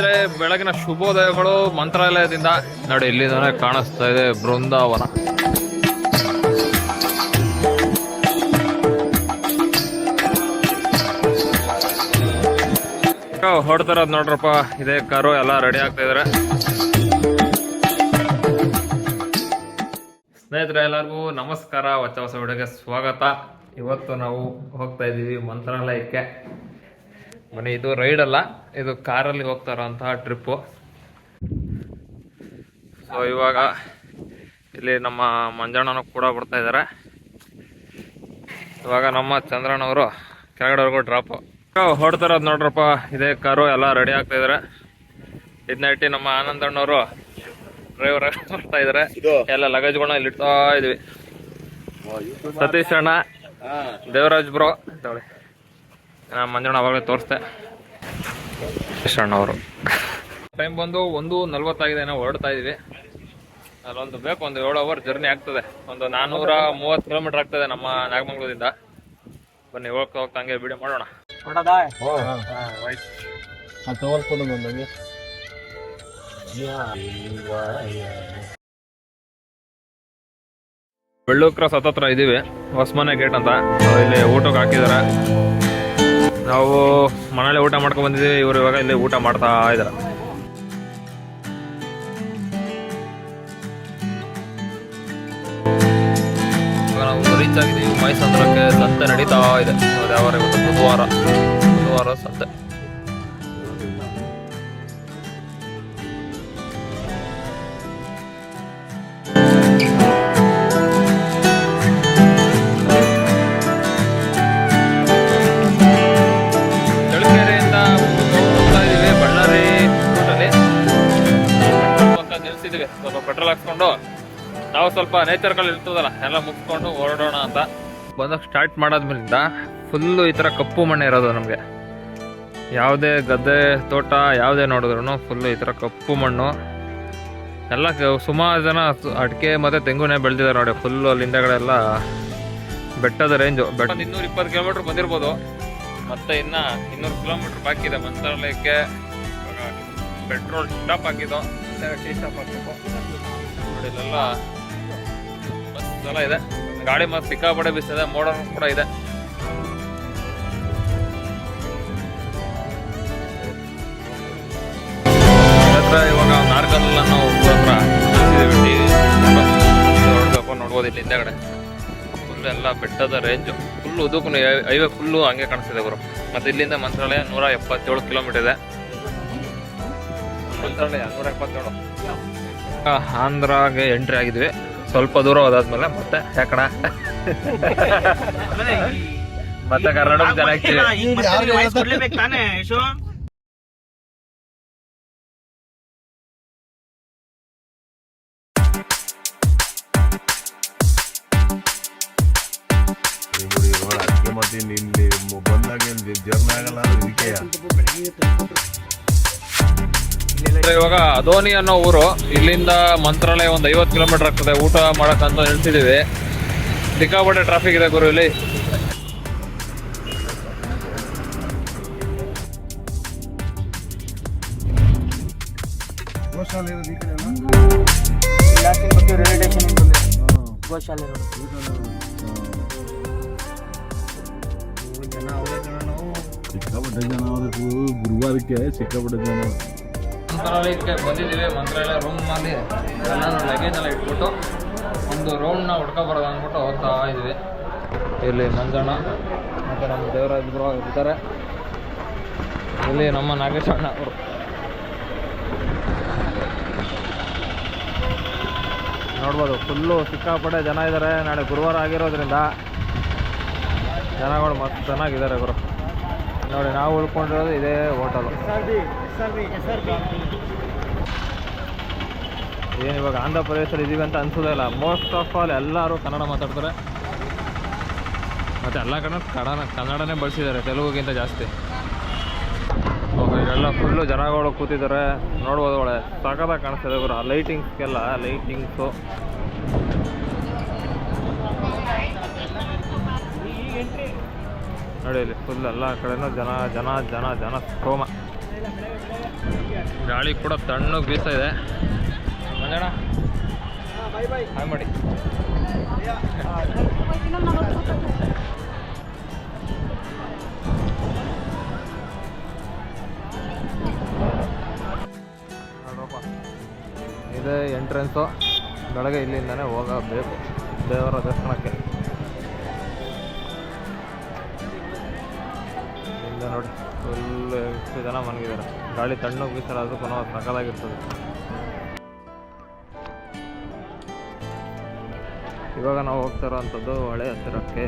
ಸ್ನೇಹಿತರೆ ಬೆಳಗಿನ ಶುಭೋದಯಗಳು ಮಂತ್ರಾಲಯದಿಂದ. ನೋಡಿ, ಇಲ್ಲಿಂದಾನೆ ಕಾಣಿಸ್ತಾ ಇದೆ ಬೃಂದಾವನ. ಹೊಡ್ತಾರದ್ ನೋಡ್ರಪ್ಪ. ಇದೇ ಕಾರು, ಎಲ್ಲ ರೆಡಿ ಆಗ್ತಾ ಇದಾರೆ. ಸ್ನೇಹಿತರೆ, ಎಲ್ಲರಿಗೂ ನಮಸ್ಕಾರ. ಹೊಸ ಹೊಸ ವಿಡಿಯೋಗೆ ಸ್ವಾಗತ. ಇವತ್ತು ನಾವು ಹೋಗ್ತಾ ಇದ್ದೀವಿ ಮಂತ್ರಾಲಯಕ್ಕೆ. ಬನ್ನಿ ಇದು ರೈಡ್ ಅಲ್ಲ ಇದು ಕಾರಲ್ಲಿ ಹೋಗ್ತಾರಂತಹ ಟ್ರಿಪ್ ಟ್ರಿಪ್ಪು ಸೊ ಇವಾಗ ಇಲ್ಲಿ ನಮ್ಮ ಮಂಜಣ್ಣನೂ ಕೂಡ ಬರ್ತಾ ಇದ್ದಾರೆ ಇವಾಗ ನಮ್ಮ ಚಂದ್ರನವರು ಕೆಳಗಡೆವರೆಗೂ ಡ್ರಾಪ್ ಹೊಡ್ತಾರದ್ ನೋಡ್ರಪ್ಪ ಇದೇ ಕಾರು ಎಲ್ಲ ರೆಡಿ ಆಗ್ತಾ ಇದಾರೆ. ಇದನ್ನ ಇಟ್ಟು ನಮ್ಮ ಆನಂದಣ್ಣವರು ಡ್ರೈವರ್ ಬರ್ತಾ ಇದಾರೆ. ಎಲ್ಲ ಲಗೇಜ್ಗಳನ್ನ ಇಲ್ಲಿ ಇಡ್ತಾ ಇದೀವಿ. ಸತೀಶ್ ಅಣ್ಣ ದೇವರಾಜ್ ಬ್ರೋ ತಗೊಳ್ಳಿ ನಾ ಮಂಜಣ್ಣ ಅವಾಗಲೇ ತೋರಿಸ್ದೆ. ಅವರು ಟೈಮ್ ಬಂದು ಒಂದು ನಲ್ವತ್ತಾಗಿದೆ ನಾವು ಹೊರಡ್ತಾ ಇದ್ದೀವಿ ಅಲ್ಲೊಂದು ಬೇಕು ಒಂದು ಏಳು ಅವರ್ ಜರ್ನಿ ಆಗ್ತದೆ. ಒಂದು ನಾನ್ನೂರ ಮೂವತ್ತು ಕಿಲೋಮೀಟರ್ ಆಗ್ತದೆ ನಮ್ಮ ನಾಗಮಂಗಲದಿಂದ. ಬನ್ನಿ ಹೋಗ್ತಾ ಹೋಗ್ತಾ ಹಂಗೆ ವಿಡಿಯೋ ಮಾಡೋಣ. ಬೆಳ್ಳೂಕ್ರ ಕ್ರಾಸ್ ಹತ್ತತ್ರ ಇದೀವಿ. ಹೊಸಮನೆ ಗೇಟ್ ಅಂತ. ಇಲ್ಲಿ ಊಟಕ್ಕೆ ಹಾಕಿದ್ದಾರೆ. ನಾವು ಮನೇಲಿ ಊಟ ಮಾಡ್ಕೊಂಡ್ ಬಂದಿದ್ದೀವಿ. ಇವರು ಇವಾಗ ಇಲ್ಲಿ ಊಟ ಮಾಡ್ತಾ ಇದ್ದಾರೆ ನಾವು ರೀಚ್ ಆಗಿದ್ದೀವಿ ಮೈಸಂದ್ರಕ್ಕೆ ಸಂತೆ ನಡೀತಾ ಇದೆ. ಅದು ಯಾವ ಇವತ್ತು ಬುಧವಾರ. ಬುಧವಾರ ಸಂತೆ ಸ್ವಲ್ಪ ನೇಚರ್ಗಳು ಇರ್ತದಲ್ಲ ಎಲ್ಲ ಮುಗಿಸ್ಕೊಂಡು ಹೊರಡೋಣ ಅಂತ. ಬಂದಾಗ ಸ್ಟಾರ್ಟ್ ಮಾಡಾದ್ಮೇಲಿಂದ ಫುಲ್ಲು ಈ ಥರ ಕಪ್ಪು ಮಣ್ಣು ಇರೋದು ನಮಗೆ. ಯಾವುದೇ ಗದ್ದೆ ತೋಟ ಯಾವುದೇ ನೋಡಿದ್ರು ಫುಲ್ಲು ಈ ಥರ ಕಪ್ಪು ಮಣ್ಣು. ಎಲ್ಲ ಸುಮಾರು ಜನ ಅಡಿಕೆ ಮತ್ತು ತೆಂಗುನೇ ಬೆಳೆದಿದ್ದಾರೆ ನೋಡಿ ಫುಲ್ಲು ಅಲ್ಲಿ ಹಿಂದೆಗಳೆಲ್ಲ ಬೆಟ್ಟದ ರೇಂಜು ಬೆಟ್ಟ ಇನ್ನೂರು ಇಪ್ಪತ್ತು ಕಿಲೋಮೀಟ್ರ್ ಬಂದಿರ್ಬೋದು. ಮತ್ತೆ ಇನ್ನು ಇನ್ನೂರು ಕಿಲೋಮೀಟ್ರ್ ಬಾಕಿ ಇದೆ ಮಂತ್ರಾಲಯಕ್ಕೆ ಪೆಟ್ರೋಲ್ ಸ್ಟಾಪ್ ಹಾಕಿದ್ದು. ಟೀ ಸ್ಟಾಪ್ ಹಾಕಿದ್ದು ನೋಡಿ ಇಲ್ಲೆಲ್ಲ ಎಲ್ಲ ಇದೆ. ಗಾಡಿ ಮತ್ತೆ ಸಿಕ್ಕಾಪಡೆ ಬಿಸಿದೆ ಮೋಡ ಕೂಡ ಇದೆ. ಇವಾಗ ನಾರ್ಕಲ್ ನಾವು ಹತ್ರ ನೋಡ್ಬೋದು ಇಲ್ಲಿ ಹಿಂದೆಗಡೆ. ಫುಲ್ ಎಲ್ಲ ಬೆಟ್ಟದ ರೇಂಜು ಫುಲ್ ಉದುಕು ಹೈವೇ ಫುಲ್ಲು ಹಂಗೆ ಕಾಣಿಸ್ತಿದೆ ಗುರು. ಮತ್ತೆ ಇಲ್ಲಿಂದ ಮಂತ್ರಾಲಯ ನೂರ ಎಪ್ಪತ್ತೇಳು ಕಿಲೋಮೀಟರ್ ಇದೆ. ಮಂತ್ರಾಲಯ ನೂರ ಎಪ್ಪತ್ತೇಳು. ಆಂಧ್ರಾಗೆ ಎಂಟ್ರಿ ಆಗಿದ್ವಿ. ಸ್ವಲ್ಪ ದೂರ ಹೋದಾದ್ಮೇಲೆ ಮತ್ತೆ ಯಾಕಣ ಮತ್ತೆ ಕರ್ನಾಟಕ ಜನ ಇಲ್ಲಿ ಬಂದಾಗ ಜರ್ನಾಗಲ್ಲ ಇದಕ್ಕೆ. ಇವಾಗ ಧೋನಿ ಅನ್ನೋ ಊರು, ಇಲ್ಲಿಂದ ಮಂತ್ರಾಲಯ ಒಂದು ಐವತ್ತು ಕಿಲೋಮೀಟರ್ ಆಗ್ತದೆ. ಊಟ ಮಾಡಕ್ಕಂತ ನಿಲ್ಸಿದೀವಿ ಸಿಕ್ಕಾಪಟ್ಟೆ ಟ್ರಾಫಿಕ್ ಇದೆ ಗುರು ಇಲ್ಲಿ. ಸಿಕ್ಕಾಪಟ್ಟೆ ಜನ ಗುರುವಾರಕ್ಕೆ ಸಿಕ್ಕಾಪಟ್ಟೆ ಜನ ಮಂತ್ರಾಲಯಕ್ಕೆ ಬಂದಿದ್ದೀವಿ, ಮಂತ್ರಾಲಯ ರೂಮ್ ಮಾಡಿ ಎಲ್ಲಾನು ಲಗೇಜ್ ಎಲ್ಲ ಇಟ್ಬಿಟ್ಟು ಒಂದು ರೌಂಡ್ನ ಹುಡ್ಕೋಬಾರ್ದು ಬರೋದು ಅಂದ್ಬಿಟ್ಟು ಹೋಗ್ತಾ ಇದೀವಿ. ಇಲ್ಲಿ ಮಂಜಣ್ಣ, ಮತ್ತು ನಮ್ಮ ದೇವರಾಜ್ ಬ್ರೋ ಇರ್ತಾರೆ. ಇಲ್ಲಿ ನಮ್ಮ ನಾಗೇಶ್ ಅಣ್ಣ ಅವರು. ನೋಡ್ಬೋದು ಫುಲ್ಲು ಸಿಕ್ಕಾಪಟ್ಟೆ ಜನ ಇದ್ದಾರೆ ನಾಳೆ ಗುರುವಾರ ಆಗಿರೋದ್ರಿಂದ ಜನಗಳು ಮತ್ತೆ ಚೆನ್ನಾಗಿದ್ದಾರೆ ಗುರು. ನೋಡಿ ನಾವು ಉಳ್ಕೊಂಡಿರೋದು ಇದೇ ಹೋಟಲು ಏನು ಇವಾಗ ಆಂಧ್ರ ಪ್ರದೇಶದಲ್ಲಿ ಇದೀವಿ ಅಂತ ಅನ್ಸೋದೇ ಇಲ್ಲ. ಮೋಸ್ಟ್ ಆಫ್ ಆಲ್ ಎಲ್ಲರೂ ಕನ್ನಡ ಮಾತಾಡ್ತಾರೆ. ಮತ್ತು ಎಲ್ಲ ಕಡೆ ಕನ್ನಡ ಕನ್ನಡನೇ ಬಳಸಿದ್ದಾರೆ ತೆಲುಗುಗಿಂತ ಜಾಸ್ತಿ. ಇಲ್ಲೆಲ್ಲ ಫುಲ್ಲು ಜನಗಳು ಕೂತಿದ್ದಾರೆ. ನೋಡ್ಬೋದು ಒಳ್ಳೆ ಸಖತ್ತಾಗಿ ಕಾಣಿಸ್ತದೆ ಗುರು. ಆ ಲೈಟಿಂಗ್ಸ್ಗೆಲ್ಲ ಲೈಟಿಂಗ್ಸು ನೋಡಿ ಇಲ್ಲಿ ಫುಲ್ ಎಲ್ಲ ಕಡೆನೂ ಜನ ಜನ ಜನ ಜನ ಸೋಮ ಗಾಳಿ ಕೂಡ ತಣ್ಣಗೆ ಬೀಸ್ತಾ ಇದೆ. ಮಾಡಿ. ಇದೇ ಎಂಟ್ರೆನ್ಸು ಬೆಳಗ್ಗೆ ಇಲ್ಲಿಂದನೇ ಹೋಗಬೇಕು. ದೇವರ ದರ್ಶನಕ್ಕೆ. ಫುಲ್ ಎಷ್ಟು ಜನ ಮನಗಿದ್ದಾರೆ ಗಾಳಿ ತಣ್ಣಗೆ ಬೀಸಲ್ಲ ಅದು ಪುನಃ ಸಕಲಾಗಿರ್ತದೆ ಇವಾಗ ನಾವು ಹೋಗ್ತಾ ಇರೋವಂಥದ್ದು ಹೊಳೆ ಹತ್ತಿರಕ್ಕೆ.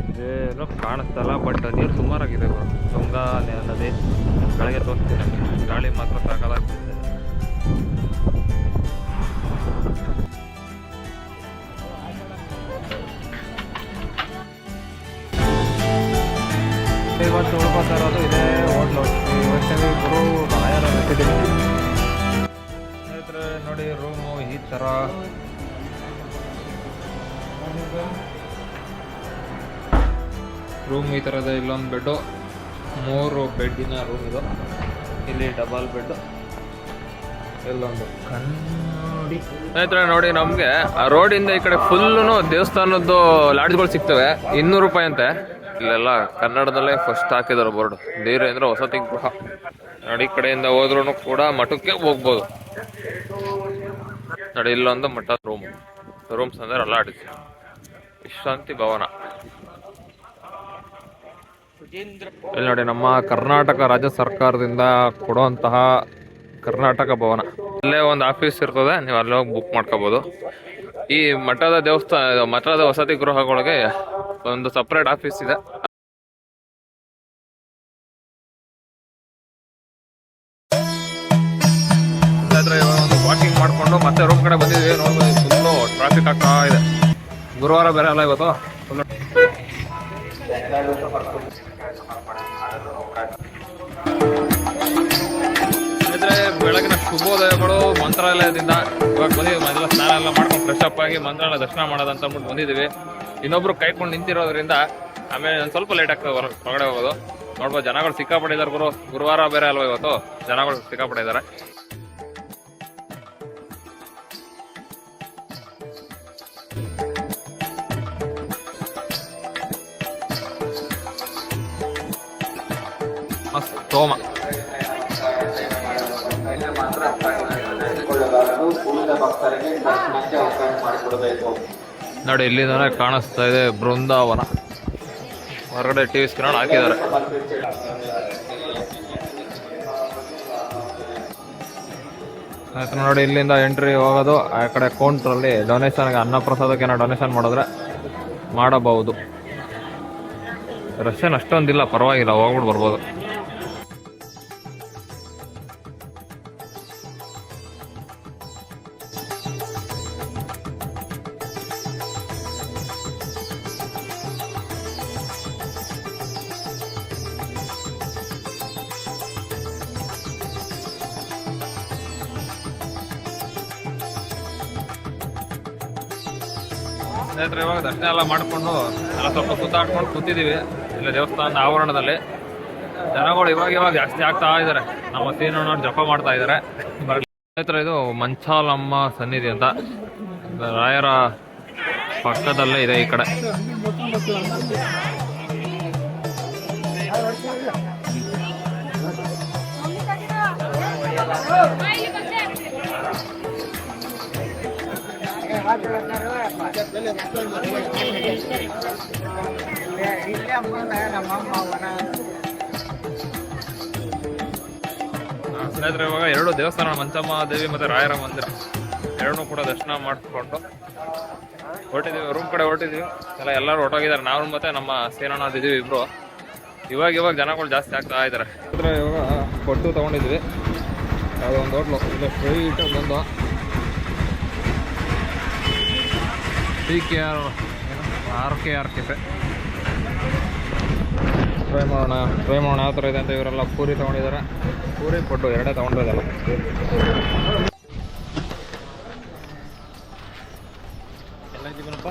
ಇದೇನು ಕಾಣಿಸ್ತಲ್ಲ ಬಟ್ ನೀರು ಸುಮಾರಾಗಿದೆ ತುಂಗಾ ನದಿ ಬೆಳಗ್ಗೆ ತೋರಿಸ್ತೀನಿ. ಗಾಳಿ ಮಾತ್ರ ಸಾಕಾಗಿ ಉಳ್ಕೊತಾ ಇರೋದು ಇದೇ, ಹೋಟ್ಲು. ಈ ವರ್ಷವೇ ಗುರು ರಾಯರ ರೆಸಿಡೆನ್ಸಿ ಸ್ನೇಹಿತರೆ, ನೋಡಿ, ರೂಮು ಈ ಥರ. ರೂಮ್ ಈ ಥರದ, ಇಲ್ಲೊಂದು ಬೆಡ್ಡು. ಮೂರು ಬೆಡ್ಡಿನ ರೂಮ್ ಇದು. ಇಲ್ಲಿ ಡಬಲ್ ಬೆಡ್ ಇಲ್ಲೊಂದು ಕನ್ನಡಿ. ಸ್ನೇಹಿತರೆ, ನೋಡಿ, ನಮಗೆ ಆ ರೋಡಿಂದ ಈ ಕಡೆ ಫುಲ್ಲು ದೇವಸ್ಥಾನದ್ದು ಲಾಡ್ಜ್ಗಳು ಸಿಗ್ತವೆ. ಇನ್ನೂರು ರೂಪಾಯಿ ಅಂತೆ. ಇಲ್ಲೆಲ್ಲ ಕನ್ನಡದಲ್ಲೇ ಫಸ್ಟ್ ಹಾಕಿದಾರೆ ಬೋರ್ಡ್ ಅಂದ್ರೆ ವಸತಿ ಗೃಹ ನಡಿ ಕಡೆಯಿಂದ ಹೋದ್ರೂ ಕೂಡ ಮಠಕ್ಕೆ ಹೋಗ್ಬೋದು. ನೋಡಿ ಇಲ್ಲೊಂದು ಮಠ ರೂಮ್ ರೂಮ್ಸ್ ಅಂದ್ರೆ ಲಾಡ್ಜ್ ವಿಶ್ರಾಂತಿ ಭವನ. ಇಲ್ಲಿ ನೋಡಿ ನಮ್ಮ ಕರ್ನಾಟಕ ರಾಜ್ಯ ಸರ್ಕಾರದಿಂದ ಕೊಡುವಂತಹ ಕರ್ನಾಟಕ ಭವನ. ಅಲ್ಲೇ ಒಂದು ಆಫೀಸ್ ಇರ್ತದೆ, ನೀವು ಅಲ್ಲೇ ಹೋಗಿ ಬುಕ್ ಮಾಡ್ಕೋಬೋದು. ಈ ಮಠದ ದೇವಸ್ಥಾನ, ಮಠದ ವಸತಿ ಗೃಹಗಳಿಗೆ ಒಂದು ಸಪ್ರೇಟ್ ಆಫೀಸ್ ಇದೆ. ಒಂದು ವಾಕಿಂಗ್ ಮಾಡ್ಕೊಂಡು ಮತ್ತೆ ರೂಮ್ ಕಡೆ ಬಂದಿದ್ವಿ ನೋಡ್ಬೋದು ಫುಲ್ಲು ಟ್ರಾಫಿಕ್ ಆಗ್ತಾ ಇದೆ. ಗುರುವಾರ ಬೇರೆ ಅಲ್ಲ ಇವತ್ತು? ಫುಲ್ಲು ಬೆಳಗಿನ ಶುಭೋದಯಗಳು ಮಂತ್ರಾಲಯದಿಂದ. ಇವಾಗ ಬಂದಿದ್ವಿ ಮೊದಲ ಸ್ನಾನ ಎಲ್ಲ ಮಾಡ್ಕೊಂಡು ಫ್ರೆಶ್ ಅಪ್ ಆಗಿ ಮಂತ್ರಾಲಯ ದರ್ಶನ ಮಾಡೋದಂತ ಅಂದ್ಬಿಟ್ಟು ಬಂದಿದ್ದೀವಿ. ಇನ್ನೊಬ್ರು ಕೈಕೊಂಡು ನಿಂತಿರೋದ್ರಿಂದ ಆಮೇಲೆ ಒಂದು ಸ್ವಲ್ಪ ಲೇಟ್ ಆಗ್ತದೆ ಹೊರ- ಹೊರಗಡೆ ಹೋಗೋದು ನೋಡ್ಬೋದು ಜನಗಳು ಸಿಕ್ಕಾಪಟ್ಟಿದ್ದಾರೆ ಗುರು ಗುರುವಾರ ಬೇರೆ ಅಲ್ವಾ ಇವತ್ತು ಜನಗಳು ಸಿಕ್ಕಾಪಟ್ಟಿದ್ದಾರೆ ಸೋಮ ನೋಡಿ, ಇಲ್ಲಿಂದಾನೆ ಕಾಣಿಸ್ತಾ ಇದೆ ಬೃಂದಾವನ. ಹೊರಗಡೆ ಟಿವಿ ಸ್ಕ್ರೀನ್ ಹಾಕಿದ್ದಾರೆ. ಆಯ್ತು, ನೋಡಿ, ಇಲ್ಲಿಂದ ಎಂಟ್ರಿ ಹೋಗೋದು. ಆ ಕಡೆ ಕೌಂಟ್ರಲ್ಲಿ ಡೊನೇಷನ್ಗೆ ಅನ್ನ ಪ್ರಸಾದಕ್ಕೆ ಏನೋ ಡೊನೇಷನ್ ಮಾಡಿದ್ರೆ ಮಾಡಬಹುದು. ರಶನ್ ಅಷ್ಟೊಂದಿಲ್ಲ, ಪರವಾಗಿಲ್ಲ, ಹೋಗ್ಬಿಟ್ಟು ಬರ್ಬೋದು. ಸ್ನೇಹಿತರೆ ಇವಾಗ ದರ್ಶನ ಎಲ್ಲ ಮಾಡಿಕೊಂಡು ಎಲ್ಲ ಸ್ವಲ್ಪ ಸುತ್ತಾಡ್ಕೊಂಡು ಕೂತಿದ್ದೀವಿ. ಇಲ್ಲ ದೇವಸ್ಥಾನದ ಆವರಣದಲ್ಲಿ. ಜನಗಳು ಇವಾಗ ಇವಾಗ ಜಾಸ್ತಿ ಆಗ್ತಾ ಇದ್ದಾರೆ. ನಮ್ಮ ಸೀನಣ್ಣವ್ರು ಜಪ ಮಾಡ್ತಾ ಇದ್ದಾರೆ. ಸ್ನೇಹಿತರ, ಇದು ಮಂಚಾಲಮ್ಮ ಸನ್ನಿಧಿ ಅಂತ. ರಾಯರ ಪಕ್ಕದಲ್ಲೇ ಇದೆ ಈ ಕಡೆ. ಸ್ನೇಹಿತರೆ, ಇವಾಗ ಎರಡು ದೇವಸ್ಥಾನ ಮಂಚಮ್ಮ ದೇವಿ ಮತ್ತೆ ರಾಯರ ಮಂದಿರ. ಎರಡನ್ನೂ ಕೂಡ ದರ್ಶನ ಮಾಡಿಕೊಂಡು ಹೊರಟಿದ್ದೀವಿ ರೂಮ್ ಕಡೆ ಹೊರಟಿದ್ದೀವಿ ಎಲ್ಲ, ಎಲ್ಲರೂ ಹೊರಟೋಗಿದ್ದಾರೆ. ನಾವು ಮತ್ತೆ ನಮ್ಮ ಸೇನಣ್ಣ ಇದ್ದೀವಿ ಇಬ್ರು. ಇವಾಗ ಇವಾಗ ಜನಗಳು ಜಾಸ್ತಿ ಆಗ್ತಾ ಇದ್ದಾರೆ. ಇವಾಗ ಕೊಟ್ಟು ತಗೊಂಡಿದ್ವಿ. ಯಾವುದೋ ಒಂದು ಹೋಟ್ಲು. ಫ್ರೈ ಸ್ಟ್ರೈಟ್ ಬಂದು D K R R K R cafe try ಮಾಡೋಣ ಟ್ರೈ ಮಾಡೋಣ ಯಾವ ಥರ ಇದೆ ಅಂತ ಇವರೆಲ್ಲ ಪೂರಿ ತೊಗೊಂಡಿದ್ದಾರೆ. ಪೂರಿ ಕೊಟ್ಟು ಎರಡೇ ತೊಗೊಂಡಿರೋದಲ್ಲ ಎಲ್ಲ ಇದ್ದೀವನಪ್ಪ